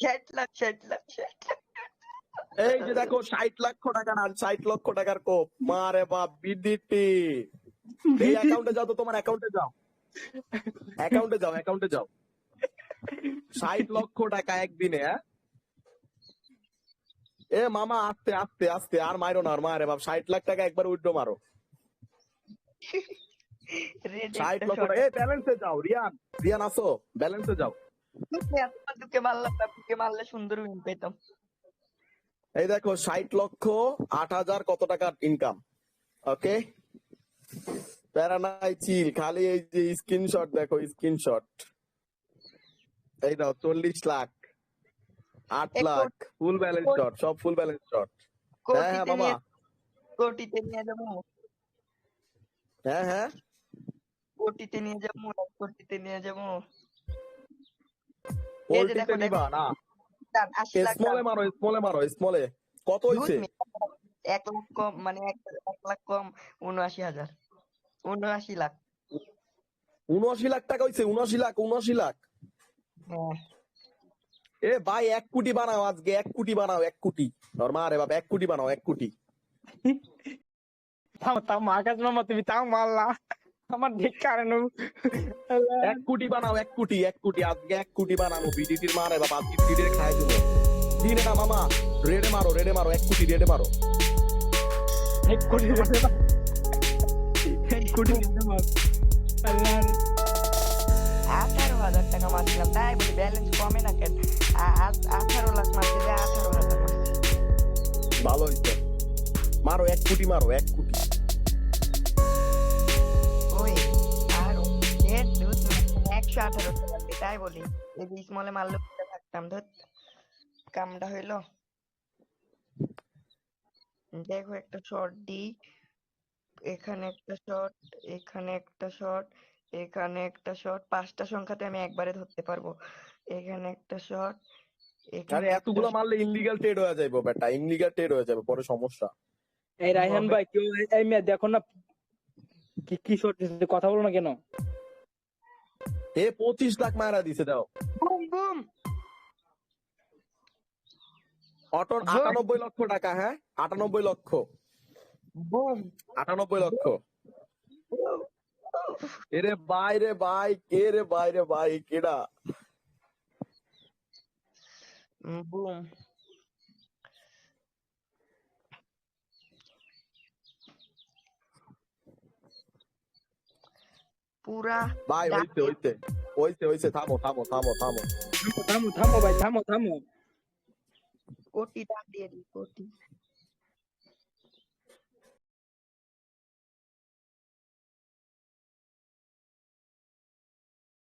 ষাট লাখ ষাট লাখ ষাট লাখ। এই যে দেখো ষাট লক্ষ টাকা না ষাট লক্ষ টাকার কোপ। মারে বাপ এই অ্যাকাউন্টে যাও তো তোমার অ্যাকাউন্টে যাও। অ্যাকাউন্টে যাও অ্যাকাউন্টে যাও। ষাট লক্ষ টাকা একদিনে হ্যাঁ? এ মামা আস্তে আস্তে আস্তে আর মারো না আর মারে বাপ ষাট লাখ টাকা একবার উইড্রো মারো। ষাট লক্ষ টাকা। এই ব্যালেন্সে যাও রিয়ান। রিয়ান আসো ব্যালেন্সে যাও। মারলে সুন্দর উইন পেতাম। এই দেখো ষাট লক্ষ আট হাজার কত টাকার ইনকাম ওকে প্যারা নাই চিল খালি এই যে স্ক্রিনশট দেখো স্ক্রিনশট এই দাও চল্লিশ লাখ আট লাখ ফুল ব্যালেন্স শট সব ফুল ব্যালেন্স শট হ্যাঁ হ্যাঁ নিয়ে কোটিতে নিয়ে যাব। হ্যাঁ হ্যাঁ। কোটিতে নিয়ে যাব কোটিতে নিয়ে যাব। দেখো। নিবা না? লাখ স্মলে মারো স্মলে মারো স্মলে কত হইছে? এক লাখ কম মানে এক লাখ কম উনআশি হাজার। উনআশি লাখ। উনআশি লাখ টাকা হইছে উনআশি লাখ উনআশি লাখ। হ্যাঁ। এ ভাই এক কোটি বানাও আজকে এক কোটি বানাও এক কোটি। তোর মা রে বাবা এক কোটি বানাও এক কোটি। থাম থাম আকাশ মামা তুমি তাও মারলা আমার ঠিক কারণ এক কোটি বানাও এক কোটি এক কোটি আজকে এক কোটি বানানো বিডিটির মারে বাবা আজকে বিডির খাই দেবো দিনে না মামা রেডে মারো রেডে মারো এক কোটি রেডে মারো। এক কোটি এক কোটি টাকা মার। আঠারো হাজার টাকা মারছিলাম তাই বলি ব্যালেন্স কমে না কেন? আ- আ- আঠারো লাখ মারতে আঠারো হাজার ভালো হইছে। মারো এক কোটি মারো এক কোটি। একশো আঠারো তাই বলি। স্মলে মারলে থাকতাম। ধর কামটা হইল। দেখো একটা শর্ট দি এখানে একটা শট এখানে একটা শট এখানে একটা শট পাঁচটা সংখ্যাতে আমি একবারে ধরতে পারব। এখানে একটা শট আরে এতগুলো মারলে ইনলিগাল ট্রেড হয়ে যাবে বেটা ইনলিগাল ট্রেড হয়ে যাবে পরে সমস্যা। এই রায়হান ভাই কেউ এই মেয়ে দেখো না কি কি শর্ট কথা বলো না কেন? এ পঁচিশ লাখ মারা দিছে দাও। Boom boom. Auto Good. আটানব্বই লক্ষ টাকা হ্যাঁ? আটানব্বই লক্ষ। বুম। আটানব্বই লক্ষ। এরে ভাই রে ভাই কে রে ভাই রে ভাই কেডা? বুম। পুরা ভাই হইছে হইছে হইছে হইছে থামো থামো থামো থামো থামো থামো ভাই থামো থামো কোটি টাকা দিয়ে দিই কোটি